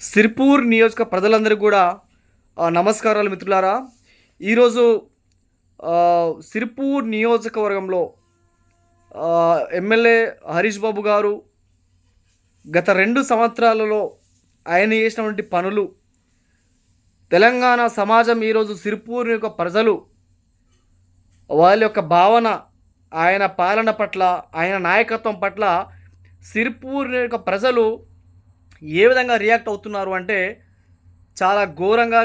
సిర్పూర్ నియోజక ప్రజలందరికీ కూడా నమస్కారాలు మిత్రులారా. ఈరోజు సిర్పూర్ నియోజకవర్గంలో ఎమ్మెల్యే హరీష్ బాబు గారు గత రెండు సంవత్సరాలలో ఆయన చేసినటువంటి పనులు తెలంగాణ సమాజం ఈరోజు సిర్పూర్ యొక్క ప్రజలు వాళ్ళ యొక్క భావన ఆయన పాలన పట్ల ఆయన నాయకత్వం పట్ల సిర్పూర్ యొక్క ప్రజలు ఏ విధంగా రియాక్ట్ అవుతున్నారు అంటే చాలా ఘోరంగా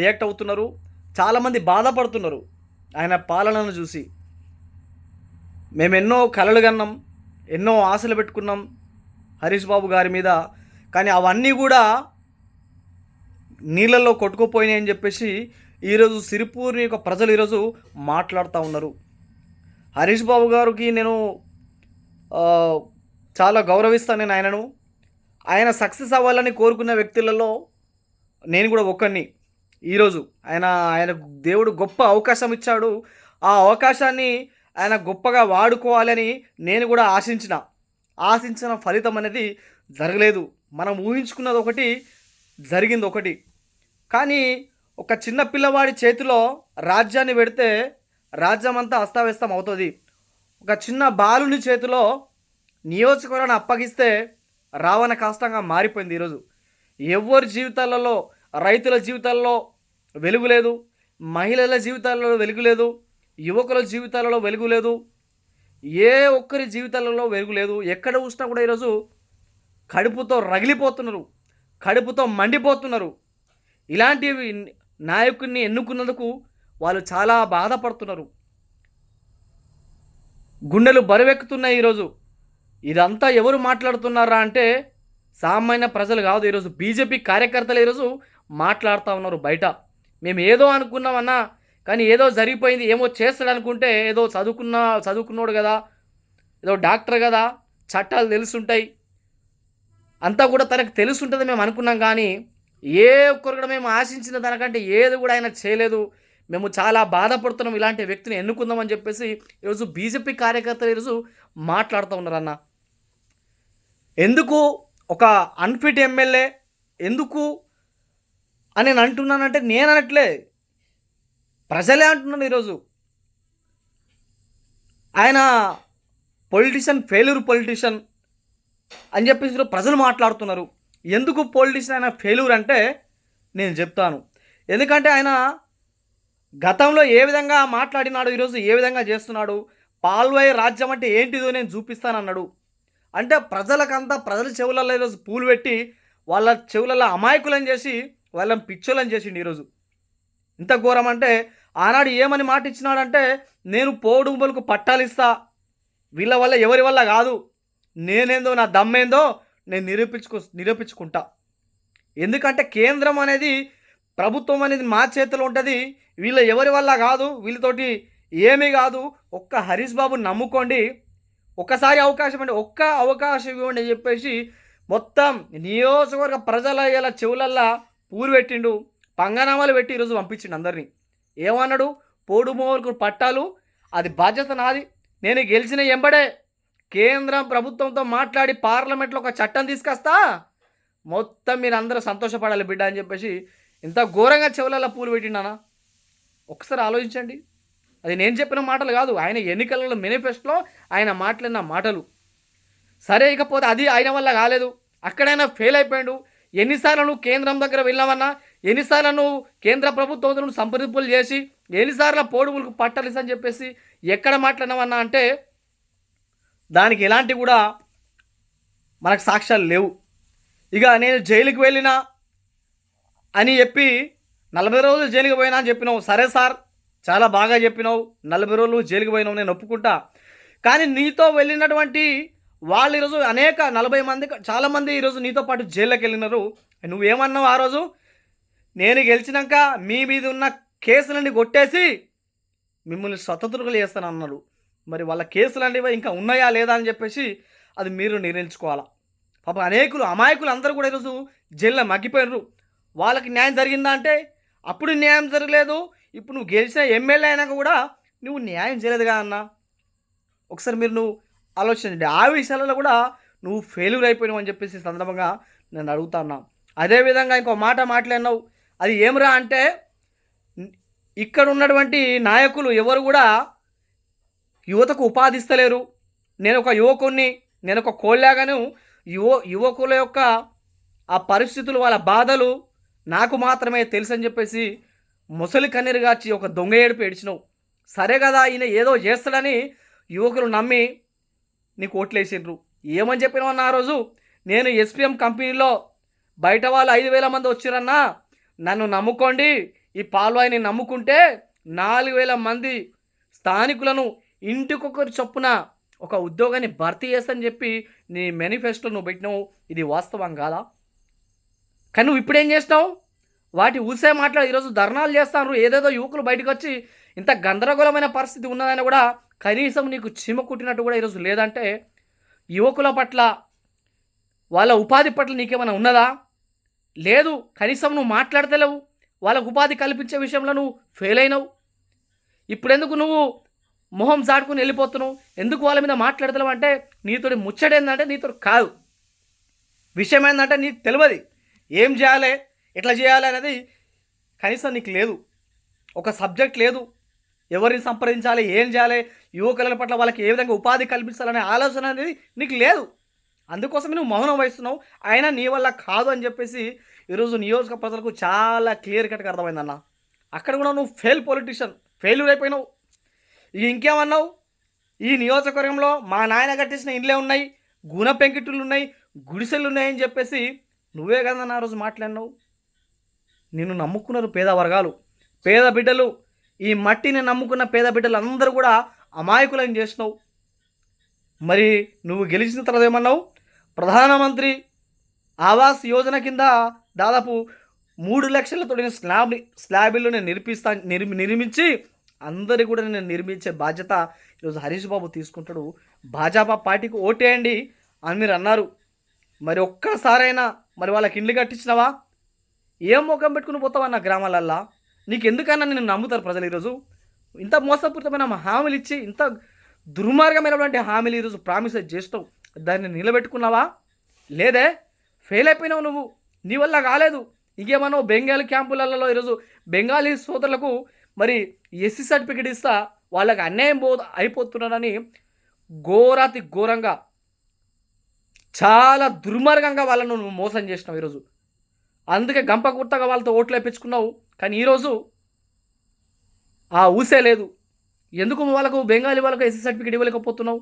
రియాక్ట్ అవుతున్నారు. చాలామంది బాధపడుతున్నారు ఆయన పాలనను చూసి. మేము ఎన్నో కలలు కన్నాం ఎన్నో ఆశలు పెట్టుకున్నాం హరీష్ బాబు గారి మీద. కానీ అవన్నీ కూడా నీళ్ళల్లో కొట్టుకుపోయినాయని చెప్పేసి ఈరోజు సిరిపూర్ని యొక్క ప్రజలు ఈరోజు మాట్లాడుతూ ఉన్నారు. హరీష్ బాబు గారికి నేను చాలా గౌరవిస్తాను నేను ఆయనను. ఆయన సక్సెస్ అవ్వాలని కోరుకున్న వ్యక్తులలో నేను కూడా ఒక్కడిని ఈరోజు ఆయన ఆయన దేవుడు గొప్ప అవకాశం ఇచ్చాడు. ఆ అవకాశాన్ని ఆయన గొప్పగా వాడుకోవాలని నేను కూడా ఆశించిన. ఆశించిన ఫలితం అనేది జరగలేదు. మనం ఊహించుకున్నది ఒకటి జరిగింది ఒకటి. కానీ ఒక చిన్న పిల్లవాడి చేతిలో రాజ్యాన్ని పెడితే రాజ్యం అంతా అస్తావ్యస్తం అవుతుంది. ఒక చిన్న బాలుని చేతిలో నియోజకవర్గాన్ని అప్పగిస్తే రావణ కాష్టంగా మారిపోయింది ఈరోజు. ఎవరి జీవితాలలో రైతుల జీవితాల్లో వెలుగు లేదు మహిళల జీవితాలలో వెలుగు లేదు యువకుల జీవితాలలో వెలుగు లేదు ఏ ఒక్కరి జీవితాలలో వెలుగు లేదు ఎక్కడ చూసినా కూడా ఈరోజు కడుపుతో రగిలిపోతున్నారు కడుపుతో మండిపోతున్నారు. ఇలాంటివి నాయకుడిని ఎన్నుకున్నందుకు వాళ్ళు చాలా బాధపడుతున్నారు. గుండెలు బరువెక్కుతున్నాయి ఈరోజు. ఇదంతా ఎవరు మాట్లాడుతున్నారా అంటే సామాన్య ప్రజలు కాదు ఈరోజు బీజేపీ కార్యకర్తలు ఈరోజు మాట్లాడుతూ ఉన్నారు బయట. మేము ఏదో అనుకున్నామన్నా కానీ ఏదో జరిగిపోయింది ఏమో చేస్తాడు అనుకుంటే ఏదో చదువుకున్న చదువుకున్నాడు కదా ఏదో డాక్టర్ కదా చట్టాలు తెలుసుంటాయి. అంతా కూడా తనకు తెలుసుంటుంది మేము అనుకున్నాం కానీ ఏ ఒక్కరు కూడా మేము ఆశించిన దానికంటే ఏది కూడా ఆయన చేయలేదు. మేము చాలా బాధపడుతున్నాం ఇలాంటి వ్యక్తిని ఎన్నుకుందామని చెప్పేసి ఈరోజు బీజేపీ కార్యకర్తలు ఈరోజు మాట్లాడుతూ ఉన్నారన్నా. ఎందుకు ఒక అన్ఫిట్ ఎమ్మెల్యే ఎందుకు అని నేను అంటున్నానంటే నేను అనట్లే. ప్రజలే అంటున్నాను ఈరోజు. ఆయన పొలిటీషియన్ ఫెయిల్యూర్ పొలిటీషియన్ అని చెప్పేసి ప్రజలు మాట్లాడుతున్నారు. ఎందుకు పొలిటీషియన్ ఆయన ఫెయిల్యూర్ అంటే నేను చెప్తాను. ఎందుకంటే ఆయన గతంలో ఏ విధంగా మాట్లాడినాడు ఈరోజు ఏ విధంగా చేస్తున్నాడు పాల్వాయి రాజ్యం అంటే ఏంటిదో నేను చూపిస్తానన్నాడు. అంటే ప్రజలకంతా ప్రజల చెవులలో ఈరోజు పూలు పెట్టి వాళ్ళ చెవులలో అమాయకులను చేసి వాళ్ళని పిచ్చోలని చేసిండు ఈరోజు. ఇంత ఘోరం అంటే ఆనాడు ఏమని మాట ఇచ్చినాడంటే నేను పోడుంబులకు పట్టాలు ఇస్తా. వీళ్ళ వల్ల ఎవరి వల్ల కాదు. నేనేందో నా దమ్మేందో నేను నిరూపించుకో నిరూపించుకుంటా. ఎందుకంటే కేంద్రం అనేది ప్రభుత్వం అనేది మా చేతిలో ఉంటుంది. వీళ్ళ ఎవరి వల్ల కాదు? వీళ్ళతోటి ఏమీ కాదు. ఒక్క హరీష్ బాబు నమ్ముకోండి. ఒకసారి అవకాశం అంటే ఒక్క అవకాశం ఇవ్వండి అని చెప్పేసి మొత్తం నియోజకవర్గ ప్రజల ఇలా చెవులల్లా పూలు పెట్టిండు పంగనామాలు పెట్టి ఈరోజు పంపించిండు అందరినీ. ఏమన్నాడు? పోడు మోరుకు పట్టాలు అది బాధ్యత నాది నేను గెలిచిన ఎంబడే కేంద్రం ప్రభుత్వంతో మాట్లాడి పార్లమెంట్లో ఒక చట్టం తీసుకొస్తా మొత్తం మీరు అందరూ సంతోషపడాలి బిడ్డ అని చెప్పేసి ఇంత ఘోరంగా చెవులలో పూలు పెట్టిండానా ఒకసారి ఆలోచించండి. అది నేను చెప్పిన మాటలు కాదు. ఆయన ఎన్నికలలో మేనిఫెస్టోలో ఆయన మాట్లాడిన మాటలు. సరే ఇకపోతే అది ఆయన వల్ల కాలేదు. అక్కడైనా ఫెయిల్ అయిపోయాడు. ఎన్నిసార్లు నువ్వు కేంద్రం దగ్గర వెళ్ళావన్నా ఎన్నిసార్లు నువ్వు కేంద్ర ప్రభుత్వంతో సంప్రదింపులు చేసి ఎన్నిసార్లు పోడుములకు పట్టలేసని అని చెప్పేసి ఎక్కడ మాట్లాడినావన్నా అంటే దానికి ఎలాంటి కూడా మనకు సాక్ష్యాలు లేవు. ఇక నేను జైలుకి వెళ్ళినా అని చెప్పి నలభై రోజులు జైలుకి పోయినా అని చెప్పినావు. సరే సార్ చాలా బాగా చెప్పినావు. నలభై రోజులు జైలుకి పోయినావు నేను ఒప్పుకుంటా. కానీ నీతో వెళ్ళినటువంటి వాళ్ళు ఈరోజు అనేక నలభై మంది చాలామంది ఈరోజు నీతో పాటు జైల్లోకి వెళ్ళినారు. నువ్వేమన్నావు ఆ రోజు? నేను గెలిచినాక మీ మీద ఉన్న కేసులన్నీ కొట్టేసి మిమ్మల్ని స్వతంత్రులు చేస్తాను అన్నారు మరి వాళ్ళ కేసులు అనేవి ఇంకా ఉన్నాయా లేదా అని చెప్పేసి అది మీరు నిర్ణయించుకోవాలా? పాప అనేకులు అమాయకులు అందరూ కూడా ఈరోజు జైల్లో మగ్గిపోయినారు. వాళ్ళకి న్యాయం జరిగిందా అంటే అప్పుడు న్యాయం జరగలేదు. ఇప్పుడు నువ్వు గెలిచిన ఎమ్మెల్యే అయినాక కూడా నువ్వు న్యాయం చేయలేదుగా అన్న? ఒకసారి మీరు నువ్వు ఆలోచించండి. ఆ విషయాలలో కూడా నువ్వు ఫెయిల్యూర్ అయిపోయినావు అని చెప్పేసి సందర్భంగా నేను అడుగుతా ఉన్నా అదేవిధంగా ఇంకో మాట మాట్లాడినావు అది ఏమిరా అంటే ఇక్కడ ఉన్నటువంటి నాయకులు ఎవరు కూడా యువతకు ఉపాధి ఇస్తలేరు నేను ఒక యువకుణ్ణి నేను ఒక కోళ్ళాగాను యువ యువకుల యొక్క ఆ పరిస్థితులు వాళ్ళ బాధలు నాకు మాత్రమే తెలుసు అని చెప్పేసి ముసలి కన్నీరుగాచి ఒక దొంగ ఏడుపు ఏడ్చినావు. సరే కదా ఈయన ఏదో చేస్తాడని యువకులు నమ్మి నీకు ఓట్లేసిండ్రు. ఏమని చెప్పినావన్న ఆ రోజు? నేను ఎస్పీఎం కంపెనీలో బయట వాళ్ళు ఐదు వేల మంది వచ్చిరన్నా నన్ను నమ్ముకోండి ఈ పాల్వాయిని నమ్ముకుంటే నాలుగు వేల మంది స్థానికులను ఇంటికొకరు చొప్పున ఒక ఉద్యోగాన్ని భర్తీ చేస్తని చెప్పి నీ మేనిఫెస్టో నువ్వు పెట్టినావు. ఇది వాస్తవం కాదా? కానీ నువ్వు ఇప్పుడేం చేసినావు? వాటి ఊసే మాట్లాడి ఈరోజు ధర్నాలు చేస్తారు ఏదేదో యువకులు బయటకు వచ్చి ఇంత గందరగోళమైన పరిస్థితి ఉన్నదని కూడా కనీసం నీకు చీమ కుట్టినట్టు కూడా ఈరోజు లేదంటే యువకుల పట్ల వాళ్ళ ఉపాధి పట్ల నీకేమైనా ఉన్నదా? లేదు కనీసం నువ్వు మాట్లాడతలేవు. వాళ్ళకు ఉపాధి కల్పించే విషయంలో నువ్వు ఫెయిల్ అయినావు. ఇప్పుడెందుకు నువ్వు మొహం చాటుకుని వెళ్ళిపోతున్నావు? ఎందుకు వాళ్ళ మీద మాట్లాడతలేవు అంటే నీతోటి ముచ్చడేందంటే నీతో కాదు. విషయం ఏంటంటే నీకు తెలియదు ఏం చేయాలి? ఎట్లా చేయాలి అనేది కనీసం నీకు లేదు. ఒక సబ్జెక్ట్ లేదు. ఎవరిని సంప్రదించాలి ఏం చేయాలి యువకుల పట్ల వాళ్ళకి ఏ విధంగా ఉపాధి కల్పించాలనే ఆలోచన అనేది నీకు లేదు. అందుకోసమే నువ్వు మౌనం వహిస్తున్నావు. అయినా నీ వల్ల కాదు అని చెప్పేసి ఈరోజు నియోజక ప్రజలకు చాలా క్లియర్ కట్గా అర్థమైందన్న. అక్కడ కూడా నువ్వు ఫెయిల్ పొలిటీషియన్ ఫెయిల్యూర్ అయిపోయినావు. ఇక ఇంకేమన్నావు? ఈ నియోజకవర్గంలో మా నాయన కట్టేసిన ఇండ్లే ఉన్నాయి గుణ పెంకిట్లు ఉన్నాయి గుడిసెలు ఉన్నాయని చెప్పేసి నువ్వే కదా నా రోజు మాట్లాడినావు. నిన్ను నమ్ముకున్నారు పేద వర్గాలు పేద బిడ్డలు. ఈ మట్టిని నమ్ముకున్న పేద బిడ్డలు అందరూ కూడా అమాయకులని చేసినావు. మరి నువ్వు గెలిచిన తర్వాత ఏమన్నావు? ప్రధానమంత్రి ఆవాస్ యోజన కింద దాదాపు మూడు లక్షలతో నేను స్లాబ్ స్లాబ్ ఇల్లు నేను నిర్మిస్తా నిర్మి నిర్మించి అందరి కూడా నేను నిర్మించే బాధ్యత ఈరోజు హరీష్ బాబు తీసుకుంటాడు. భాజపా పార్టీకి ఓటేయండి అని మీరు అన్నారు. మరి ఒక్కసారైనా మరి వాళ్ళకి ఇండ్లు కట్టించినావా? ఏం ముఖం పెట్టుకుని పోతావు అన్న గ్రామాలల్లా? నీకు ఎందుకన్నా నేను నమ్ముతారు ప్రజలు ఈరోజు? ఇంత మోసపూరితమైన హామీలు ఇచ్చి ఇంత దుర్మార్గమైనటువంటి హామీలు ఈరోజు ప్రామిస్ చేస్తావు దాన్ని నిలబెట్టుకున్నావా? లేదే? ఫెయిల్ అయిపోయినావు నువ్వు. నీ వల్ల కాలేదు. ఇంకేమన్నా బెంగాల్ క్యాంపులలో ఈరోజు బెంగాలీ సోదరులకు మరి ఎస్సీ సర్టిఫికేట్ ఇస్తా వాళ్ళకి అన్యాయం పో అయిపోతున్నారని ఘోరాతి ఘోరంగా చాలా దుర్మార్గంగా వాళ్ళను నువ్వు మోసం చేసినావు ఈరోజు. అందుకే గంప గుర్తగా వాళ్ళతో ఓట్లు వేయించుకున్నావు కానీ ఈరోజు ఆ ఊసే లేదు. ఎందుకు వాళ్ళకు బెంగాలీ వాళ్ళకు ఎస్సీ సర్టిఫికేట్ ఇవ్వలేకపోతున్నావు?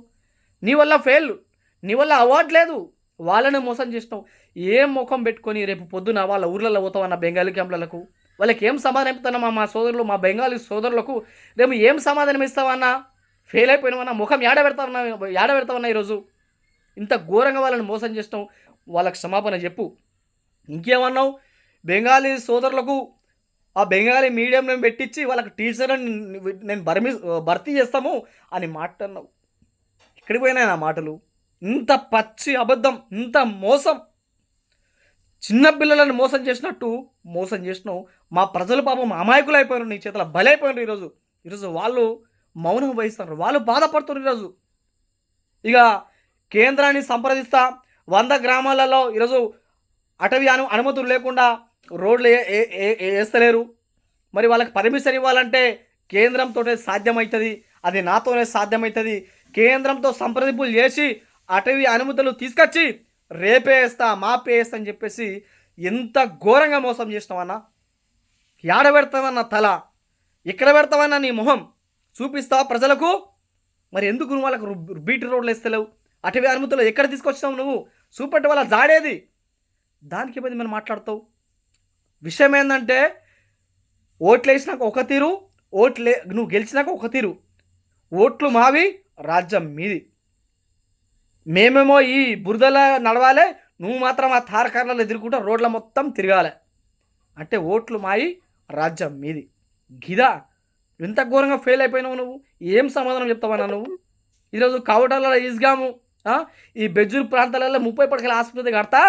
నీ వల్ల ఫెయిల్ నీ వల్ల అవార్డు లేదు. వాళ్ళని మోసం చేసినావు. ఏం ముఖం పెట్టుకొని రేపు పొద్దున వాళ్ళ ఊర్లలో పోతావన్న బెంగాలీ క్యాంపులకు వాళ్ళకి ఏం సమాధానం ఇస్తానమ్మా మా సోదరులు మా బెంగాలీ సోదరులకు? రేపు ఏం సమాధానం ఇస్తావన్నా ఫెయిల్ అయిపోయినామన్నా ముఖం ఏడ పెడతావన్నా ఏడ పెడతావన్నా ఈరోజు? ఇంత ఘోరంగా వాళ్ళని మోసం చేసినావు. వాళ్ళకి క్షమాపణ చెప్పు. ఇంకేమన్నావు? బెంగాలీ సోదరులకు ఆ బెంగాలీ మీడియం నేను పెట్టించి వాళ్ళకి టీచర్ నేను బర్మి భర్తీ చేస్తాము అని మాట అన్నావు ఎక్కడికి పోయినాయి నా మాటలు? ఇంత పచ్చి అబద్ధం ఇంత మోసం. చిన్న పిల్లలను మోసం చేసినట్టు మోసం చేసినావు. మా ప్రజలు పాపం అమాయకులు అయిపోయారు నీ చేతుల బలైపోయినారు ఈరోజు. ఈరోజు వాళ్ళు మౌనం వహిస్తారు వాళ్ళు బాధపడుతున్నారు ఈరోజు. ఇక కేంద్రాన్ని సంప్రదిస్తా వంద గ్రామాలలో ఈరోజు అటవీ అను అనుమతులు లేకుండా రోడ్లు వేస్తలేరు. మరి వాళ్ళకి పర్మిషన్ ఇవ్వాలంటే కేంద్రంతో సాధ్యమవుతుంది అది నాతోనే సాధ్యమవుతుంది కేంద్రంతో సంప్రదింపులు చేసి అటవీ అనుమతులు తీసుకొచ్చి రేపే వేస్తా వేస్తా అని చెప్పేసి ఎంత ఘోరంగా మోసం చేసినావన్నా యాడ పెడతావన్న తల? ఇక్కడ పెడతావన్న నీ మొహం? చూపిస్తావా ప్రజలకు. మరి ఎందుకు నువ్వు వాళ్ళకు రు- బీటీ రోడ్లు వేస్తలేవు? అటవీ అనుమతులు ఎక్కడ తీసుకొచ్చినావు నువ్వు? చూపెట్టే వాళ్ళ జాడేది. దానికి ఇబ్బంది మనం మాట్లాడతావు? విషయం ఏంటంటే ఓట్లు వేసినాక ఒక తీరు ఓట్లే నువ్వు గెలిచినాక ఒక తీరు. ఓట్లు మావి రాజ్యం మీది. మేమేమో ఈ బురదల నడవాలి నువ్వు మాత్రం ఆ తారకాలలో ఎదుర్కొంటూ రోడ్ల మొత్తం తిరగాలి. అంటే ఓట్లు మాయి రాజ్యం మీది. గిదా ఎంత ఘోరంగా ఫెయిల్ అయిపోయినావు నువ్వు? ఏం సమాధానం చెప్తావన్నా నువ్వు? ఈరోజు కావటాలలో ఈజ్గాము ఈ బెజ్జూరు ప్రాంతాలలో ముప్పై పడకల ఆసుపత్రి కడతా?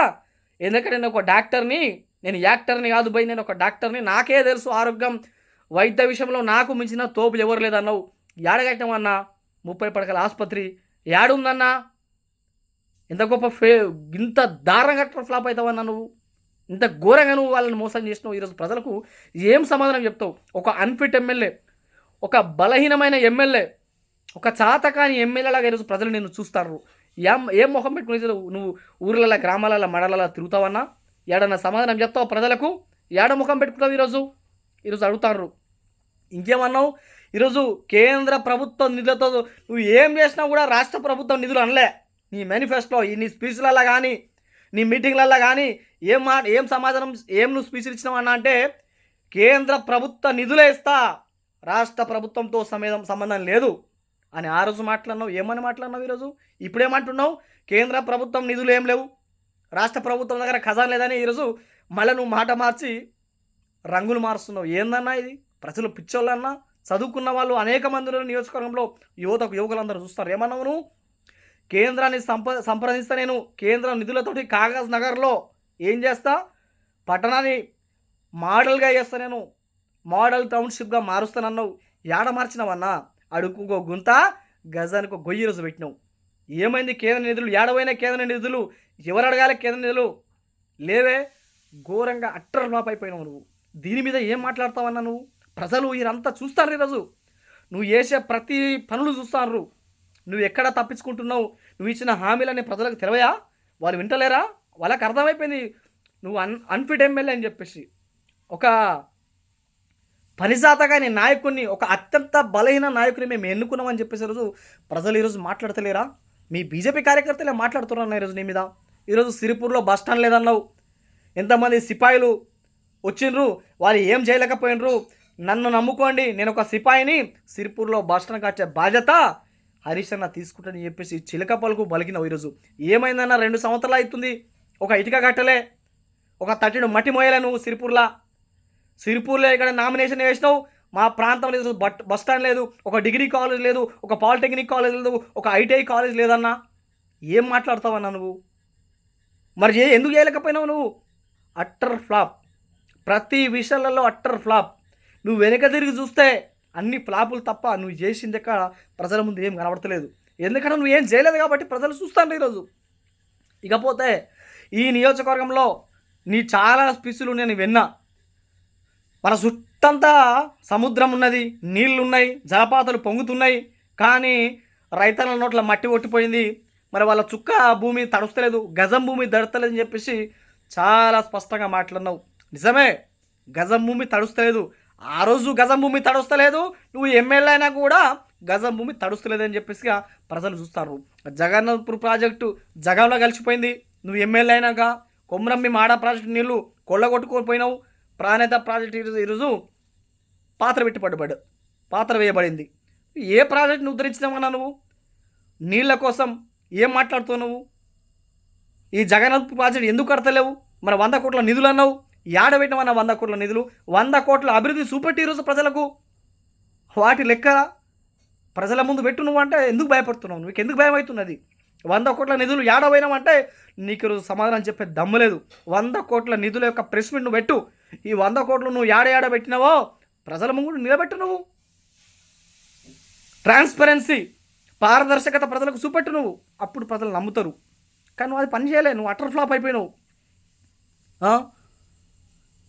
ఎందుకంటే నేను ఒక డాక్టర్ని నేను యాక్టర్ని కాదు పోయి నేను ఒక డాక్టర్ని. నాకే తెలుసు ఆరోగ్యం. వైద్య విషయంలో నాకు మించిన తోపులు ఎవరు లేదన్నావు. ఏడగట్టమన్నా ముప్పై పడకల ఆసుపత్రి. ఏడుందన్నా ఇంత గొప్ప ఫే ఇంత దారుణంగా ఫ్లాప్ అవుతావన్నా నువ్వు? ఇంత ఘోరంగా నువ్వు వాళ్ళని మోసం చేసినావు. ఈరోజు ప్రజలకు ఏం సమాధానం చెప్తావు? ఒక అన్ఫిట్ ఎమ్మెల్యే ఒక బలహీనమైన ఎమ్మెల్యే ఒక చాతకాని ఎమ్మెల్యేలాగా ఈరోజు ప్రజలు నిన్ను చూస్తారు. ఏం ఏం మొహం పెట్టుకుని నువ్వు ఊర్లలో గ్రామాలలో మడలలో తిరుగుతావన్నా? ఏడన్నా సమాధానం చెప్తావు ప్రజలకు? ఏడ ముఖం పెట్టుకుంటావు ఈరోజు? ఈరోజు అడుగుతారు ఇంకేమన్నావు? ఈరోజు కేంద్ర ప్రభుత్వం నిధులతో నువ్వు ఏం చేసినా కూడా రాష్ట్ర ప్రభుత్వం నిధులు అనలే. నీ మేనిఫెస్టో ఈ నీ స్పీచ్లలో కానీ నీ మీటింగ్లలో కానీ ఏం మా ఏం సమాధానం ఏం నువ్వు స్పీచ్లు ఇచ్చినావన్నా అంటే కేంద్ర ప్రభుత్వ నిధులే ఇస్తా. రాష్ట్ర ప్రభుత్వంతో సమేతం సంబంధం లేదు. అని ఆ రోజు మాట్లాడినావు ఏమని మాట్లాడినావు ఈరోజు? ఇప్పుడేమంటున్నావు? కేంద్ర ప్రభుత్వం నిధులు ఏం లేవు. రాష్ట్ర ప్రభుత్వం దగ్గర ఖజానా లేదని ఈరోజు మళ్ళీ నువ్వు మాట మార్చి రంగులు మారుస్తున్నావు. ఏందన్నా ఇది? ప్రజలు పిచ్చోళ్ళన్నా? చదువుకున్న వాళ్ళు అనేక మంది నియోజకవర్గంలో. యువతకు యువకులందరూ చూస్తారు. ఏమన్నావు నువ్వు? కేంద్రాన్ని సంప సంప్రదిస్తా నేను కేంద్ర నిధులతోటి కాగజ్ నగర్లో ఏం చేస్తా? పట్టణాన్ని మోడల్గా చేస్తా నేను. మోడల్ టౌన్షిప్గా మారుస్తానన్నావు. ఏడ మార్చినవన్నా? అడుగుకో గుంత గజానికి గొయ్యి రోజు పెట్టినావు. ఏమైంది కేంద్ర నిధులు? ఏడవైన కేంద్ర నిధులు? ఎవరు అడగాలి కేంద్ర నిధులు? లేవే ఘోరంగా అట్టర్ ఫ్లాప్ అయిపోయినావు నువ్వు. దీని మీద ఏం మాట్లాడతావన్నా నువ్వు? ప్రజలు వీరంతా చూస్తారు ఈరోజు. నువ్వు చేసే ప్రతి పనులు చూస్తారు నువ్వు ఎక్కడ తప్పించుకుంటున్నావు? నువ్వు ఇచ్చిన హామీలన్నీ ప్రజలకు తెలవయా? వాళ్ళు వింటలేరా? వాళ్ళకి అర్థమైపోయింది. నువ్వు అన్ అన్ఫిట్ ఎమ్మెల్యే అని చెప్పేసి. ఒక పనిజాతగా నీ నాయకుడిని ఒక అత్యంత బలహీన నాయకుని మేము ఎన్నుకున్నామని చెప్పేసి ఈరోజు ప్రజలు ఈరోజు మాట్లాడతలేరా? మీ బీజేపీ కార్యకర్తలే మాట్లాడుతున్నారు ఈరోజు నీ మీద. ఈరోజు సిరిపూర్లో బస్ స్టాండ్ లేదన్నావు. ఎంతమంది సిపాయిలు వచ్చిండ్రు? వాళ్ళు ఏం చేయలేకపోయినరు? నన్ను నమ్ముకోండి నేను ఒక సిపాయిని. సిరిపూర్లో బస్ కట్టే వచ్చే బాధ్యత హరీష్ అన్న తీసుకుంటానని చెప్పేసి చిలక పలుకు బలికినావు ఈరోజు. ఏమైందన్న రెండు సంవత్సరాలు అవుతుంది. ఒక ఇటుక కట్టలే. ఒక తట్టిడు మట్టి మోయలే నువ్వు సిరిపూర్లా. సిరిపూర్లో ఇక్కడ నామినేషన్ వేసినావు. మా ప్రాంతంలో లేదు బట్ బస్ స్టాండ్ లేదు ఒక డిగ్రీ కాలేజ్ లేదు ఒక పాలిటెక్నిక్ కాలేజ్ లేదు ఒక ఐటీఐ కాలేజ్ లేదన్నా? ఏం మాట్లాడతావన్నా నువ్వు? మరి ఏ ఎందుకు చేయలేకపోయినావు నువ్వు? Utter flop. ప్రతి విషయాలలో అట్టర్ ఫ్లాప్. నువ్వు వెనక తిరిగి చూస్తే అన్ని ఫ్లాపులు తప్ప నువ్వు చేసింది ఎక్కడ? ప్రజల ముందు ఏం కనబడతలేదు. ఎందుకంటే నువ్వు ఏం చేయలేదు కాబట్టి ప్రజలు చూస్తాను ఈరోజు. ఇకపోతే ఈ నియోజకవర్గంలో నీ చాలా స్పీచ్లు నేను విన్నా. మన చుట్టంతా సముద్రం ఉన్నది నీళ్ళున్నాయి జలపాతాలు పొంగుతున్నాయి. కానీ రైతన్న నోట్ల మట్టి కొట్టిపోయింది మరి వాళ్ళ చుక్క భూమి తడుస్తలేదు గజం భూమి దడతలేదని చెప్పేసి చాలా స్పష్టంగా మాట్లాడినావు. నిజమే గజం భూమి తడుస్తలేదు. ఆ రోజు గజం భూమి తడుస్తలేదు నువ్వు ఎమ్మెల్యే అయినా కూడా గజం భూమి తడుస్తలేదు అని చెప్పేసి ప్రజలు చూస్తారు. జగన్నాథ్పూర్ ప్రాజెక్టు జగంలో కలిసిపోయింది. నువ్వు ఎమ్మెల్యే అయినాక కొమరంబి మాడ ప్రాజెక్టు నీళ్ళు కొల్లగొట్టుకోపోయినావు ప్రాణేత ప్రాజెక్ట్ ఈరోజు ఈరోజు పాత్ర పెట్టి పాత్ర వేయబడింది. ఏ ప్రాజెక్ట్ని ఉద్ధరించినావన్నా నువ్వు? నీళ్ళ కోసం ఏం మాట్లాడుతావు నువ్వు? ఈ జగన్నాథ్ ప్రాజెక్ట్ ఎందుకు కడతలేవు? మన వంద కోట్ల నిధులు అన్నావు? యాడ వంద కోట్ల నిధులు? వంద కోట్ల అభివృద్ధి చూపెట్టి ఈరోజు ప్రజలకు? వాటి లెక్క ప్రజల ముందు పెట్టు నువ్వు అంటే ఎందుకు భయపడుతున్నావు? నీకు ఎందుకు భయం అవుతున్నది? వంద కోట్ల నిధులు యాడ పోయినామంటే నీకు ఈరోజు సమాధానం చెప్పే దమ్ము లేదు. వంద కోట్ల నిధుల యొక్క ప్రెస్ మీట్ నువ్వు పెట్టు. ఈ వంద కోట్లు నువ్వు యాడ యాడ పెట్టినావో ప్రజల ముందు నిలబెట్టు నువ్వు. ట్రాన్స్పరెన్సీ పారదర్శకత ప్రజలకు చూపెట్టు నువ్వు. అప్పుడు ప్రజలు నమ్ముతారు. కానీ నువ్వు అది పని చేయలే నువ్వు అటర్ ఫ్లాప్ అయిపోయినావు.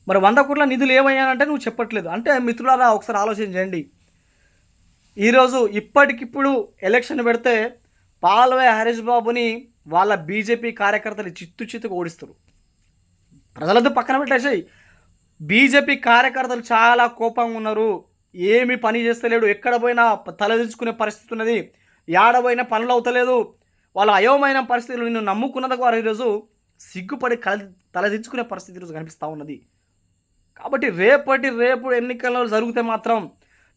మరి వంద కోట్ల నిధులు ఏమయ్యానంటే నువ్వు చెప్పట్లేదు. అంటే మిత్రులారా ఒకసారి ఆలోచన చేయండి. ఈరోజు ఇప్పటికిప్పుడు ఎలక్షన్ పెడితే పాల్వే హరీష్ బాబుని వాళ్ళ బీజేపీ కార్యకర్తలు చిత్తు చిత్తుకు ఓడిస్తారు. ప్రజలతో పక్కన పెట్టేసాయి. బీజేపీ కార్యకర్తలు చాలా కోపంగా ఉన్నారు. ఏమి పని చేస్తలేడు. ఎక్కడ పోయినా తలదించుకునే పరిస్థితి ఉన్నది. ఏడబోయినా పనులు అవుతలేదు. వాళ్ళు అయోమైన పరిస్థితులు నిన్ను నమ్ముకున్నందుకు వారు ఈరోజు సిగ్గుపడి కల తలదించుకునే పరిస్థితి ఈరోజు కనిపిస్తూ ఉన్నది. కాబట్టి రేపటి రేపు ఎన్నికల్లో జరిగితే మాత్రం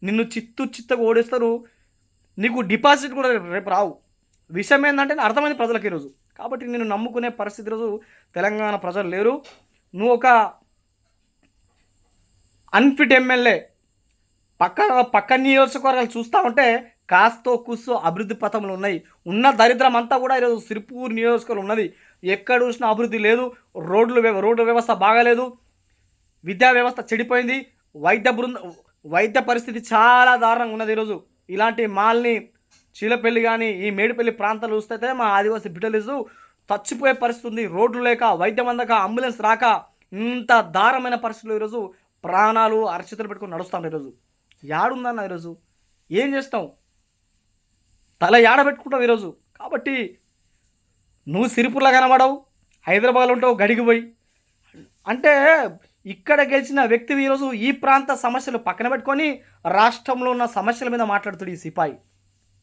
నిన్ను చిత్తు చిత్తగా ఓడిస్తారు. నీకు డిపాజిట్ కూడా రేపు రావు. విషయం ఏంటంటే అర్థమైంది ప్రజలకు ఈరోజు. కాబట్టి నేను నమ్ముకునే పరిస్థితి ఈరోజు తెలంగాణ ప్రజలు లేరు. నువ్వు ఒక అన్ఫిట్ ఎమ్మెల్యే. పక్క పక్క నియోజకవర్గాలు చూస్తూ ఉంటే కాస్తో కూస్తో అభివృద్ధి పథములు ఉన్నాయి. ఉన్న దరిద్రం అంతా కూడా ఈరోజు సిరిపూర్ నియోజకవర్గం ఉన్నది. ఎక్కడ చూసినా అభివృద్ధి లేదు. రోడ్లు రోడ్ల రోడ్డు వ్యవస్థ బాగాలేదు. విద్యా వ్యవస్థ చెడిపోయింది. వైద్య బృంద వైద్య పరిస్థితి చాలా దారుణంగా ఉన్నది ఈరోజు. ఇలాంటి మాల్ని చీలపల్లి కానీ ఈ మేడిపల్లి ప్రాంతాలు చూస్తే మా ఆదివాసీ బిడ్డలు చచ్చిపోయే పరిస్థితి ఉంది. రోడ్లు లేక వైద్యం అందక అంబులెన్స్ రాక ఇంత దారుణమైన పరిస్థితులు ఈరోజు ప్రాణాలు అరచితలు పెట్టుకొని నడుస్తాం ఈరోజు. యాడుందన్న ఈరోజు. ఏం చేస్తావు తల యాడ పెట్టుకుంటావు ఈరోజు? కాబట్టి నువ్వు సిరిపుర్లా కనబడవు హైదరాబాద్లో ఉంటావు గడిగిపోయి అంటే ఇక్కడ గెలిచిన వ్యక్తి ఈరోజు ఈ ప్రాంత సమస్యలు పక్కన పెట్టుకొని రాష్ట్రంలో ఉన్న సమస్యల మీద మాట్లాడుతాడు ఈ సిపాయి.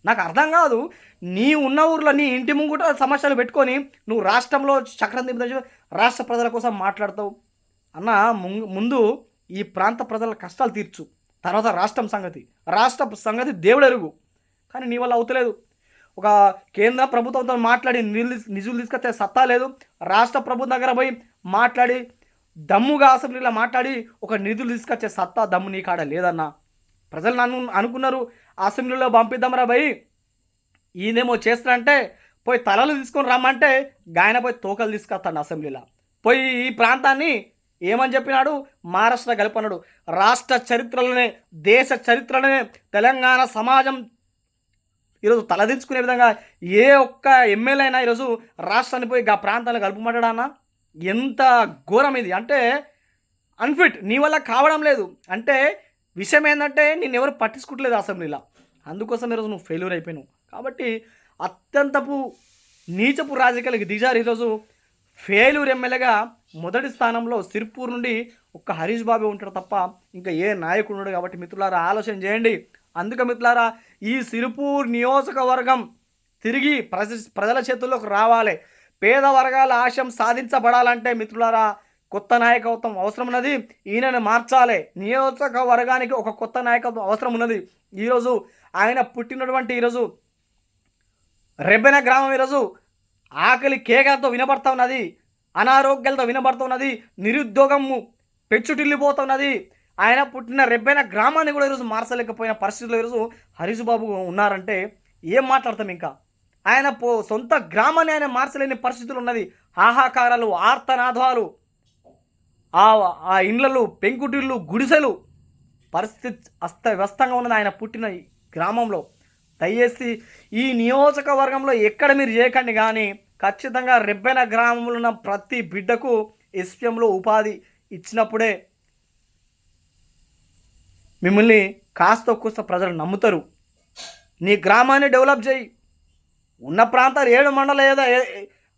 నాకు అర్థం కాదు నీ ఉన్న ఊర్లో నీ ఇంటి ముంగుట సమస్యలు పెట్టుకొని నువ్వు రాష్ట్రంలో చక్రం తిప్పి రాష్ట్ర ప్రజల కోసం మాట్లాడతావు. అన్న ముందు ఈ ప్రాంత ప్రజల కష్టాలు తీర్చు. తర్వాత రాష్ట్రం సంగతి. రాష్ట్ర సంగతి దేవుడు ఎరుగు కానీ నీ వల్ల అవుతలేదు. ఒక కేంద్ర ప్రభుత్వంతో మాట్లాడి నిధులు నిధులు తీసుకొచ్చే సత్తా లేదు. రాష్ట్ర ప్రభుత్వం దగ్గర పోయి మాట్లాడి దమ్ముగా అసెంబ్లీలో మాట్లాడి ఒక నిధులు తీసుకొచ్చే సత్తా దమ్ము నీ కాడ లేదన్నా. ప్రజలు నన్ను అనుకున్నారు అసెంబ్లీలో పంపిద్దాంరా భయ్. ఈయనేమో చేస్తారంటే పోయి తలలు తీసుకొని రమ్మంటే గాయన పోయి తోకలు తీసుకొస్తాను అసెంబ్లీలో. పోయి ఈ ప్రాంతాన్ని ఏమని చెప్పినాడు? మహారాష్ట్ర గెలుపన్నాడు రాష్ట్ర చరిత్రలోనే దేశ చరిత్రలోనే తెలంగాణ సమాజం ఈరోజు తలదించుకునే విధంగా ఏ ఒక్క ఎమ్మెల్యే అయినా ఈరోజు రాష్ట్రాన్ని పోయి ఆ ప్రాంతాన్ని కలుపమంటాడా ఎంత ఘోరం ఇది. అంటే అన్ఫిట్ నీ వల్ల కావడం లేదు. అంటే విషయం ఏంటంటే నేను ఎవరు పట్టించుకోవట్లేదు అసెంబ్లీలో. అందుకోసం ఈరోజు నువ్వు ఫెయిల్యూర్ అయిపోయినావు. కాబట్టి అత్యంతపు నీచపు రాజకీయాలకు దిగారు ఈరోజు ఫెయిల్యూర్ ఎమ్మెల్యేగా మొదటి స్థానంలో సిర్పూర్ నుండి ఒక్క హరీష్ బాబు ఉంటాడు తప్ప ఇంకా ఏ నాయకుడు ఉండడు కాబట్టి మిత్రులారా ఆలోచన చేయండి. అందుకే మిత్రులారా ఈ సిరుపూర్ నియోజకవర్గం తిరిగి ప్రజ ప్రజల చేతుల్లోకి రావాలి. పేద వర్గాల ఆశయం సాధించబడాలంటే మిత్రులారా కొత్త నాయకత్వం అవసరం ఉన్నది. ఈయనను మార్చాలి. నియోజకవర్గానికి ఒక కొత్త నాయకత్వం అవసరం ఉన్నది. ఈరోజు ఆయన పుట్టినటువంటి ఈరోజు రెబ్బెన గ్రామం ఈరోజు ఆకలి కేకలతో వినబడతా ఉన్నది. అనారోగ్యాలతో వినబడుతున్నది నిరుద్యోగము పెచ్చుటిల్లిపోతున్నది. ఆయన పుట్టిన రెబ్బైన గ్రామాన్ని కూడా ఈరోజు మార్చలేకపోయిన పరిస్థితుల్లో ఈరోజు హరీష్ బాబు ఉన్నారంటే ఏం మాట్లాడతాం ఇంకా? ఆయన పో సొంత గ్రామాన్ని ఆయన మార్చలేని పరిస్థితులు ఉన్నది. హాహాకారాలు ఆర్తనాదాలు ఆ ఆ ఇండ్లలు పెంకుటిళ్ళు గుడిసెలు పరిస్థితి అస్తవ్యస్తంగా ఉన్నది ఆయన పుట్టిన గ్రామంలో. దయచేసి ఈ నియోజకవర్గంలో ఎక్కడ మీరు చేయకండి కానీ ఖచ్చితంగా రెబ్బెన గ్రామంలో ఉన్న ప్రతి బిడ్డకు ఎస్పీఎంలో ఉపాధి ఇచ్చినప్పుడే మిమ్మల్ని కాస్త కూస్త ప్రజలు నమ్ముతారు. నీ గ్రామాన్ని డెవలప్ చేయి. ఉన్న ప్రాంతాలు ఏడు మండల ఏదో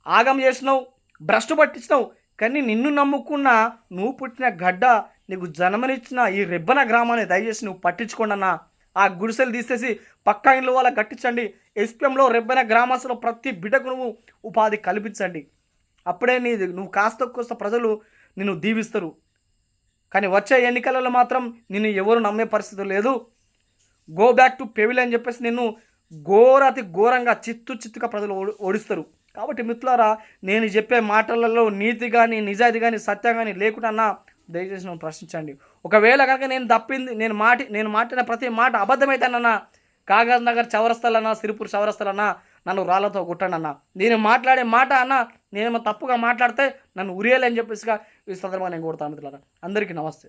ఆగం చేసినావు భ్రష్టు పట్టించినావు కానీ నిన్ను నమ్ముకున్న నువ్వు పుట్టిన గడ్డ నీకు జన్మనిచ్చిన ఈ రెబ్బన గ్రామాన్ని దయచేసి నువ్వు పట్టించుకోండి అన్నా ఆ గుడిసెలు తీసేసి పక్కా ఇండ్లు వాళ్ళ కట్టించండి. ఎస్పీఎంలో రెబ్బన గ్రామస్తులు ప్రతి బిడ్డకు నువ్వు ఉపాధి కల్పించండి. అప్పుడే నీ నువ్వు కాస్త కోస్త ప్రజలు నిన్ను దీవిస్తారు. కానీ వచ్చే ఎన్నికలలో మాత్రం నిన్ను ఎవరు నమ్మే పరిస్థితి లేదు. గో బ్యాక్ టు పెవిల్ అని చెప్పేసి నిన్ను ఘోర అతి ఘోరంగా చిత్తు చిత్తుగా ప్రజలు ఓడి- ఓడిస్తారు. కాబట్టి మిత్రులారా నేను చెప్పే మాటలలో నీతి కానీ నిజాయితీ కానీ సత్యం కానీ లేకుండా దయచేసి నన్ను ప్రశ్నించండి. ఒకవేళ కనుక నేను తప్పింది నేను మాటి నేను మాటిన ప్రతి మాట అబద్ధమైతేనన్నా కాగజ్ నగర్ చౌరస్తలన్నా సిరిపూర్ చౌరస్తలన్నా నన్ను రాళ్ళతో కొట్టండి అన్న. నేను మాట్లాడే మాట అన్న నేనేమో తప్పుగా మాట్లాడితే నన్ను ఉరియాలని చెప్పేసిగా ఈ సందర్భంగా నేను కొడతాను మిత్రులారా అందరికీ నమస్తే.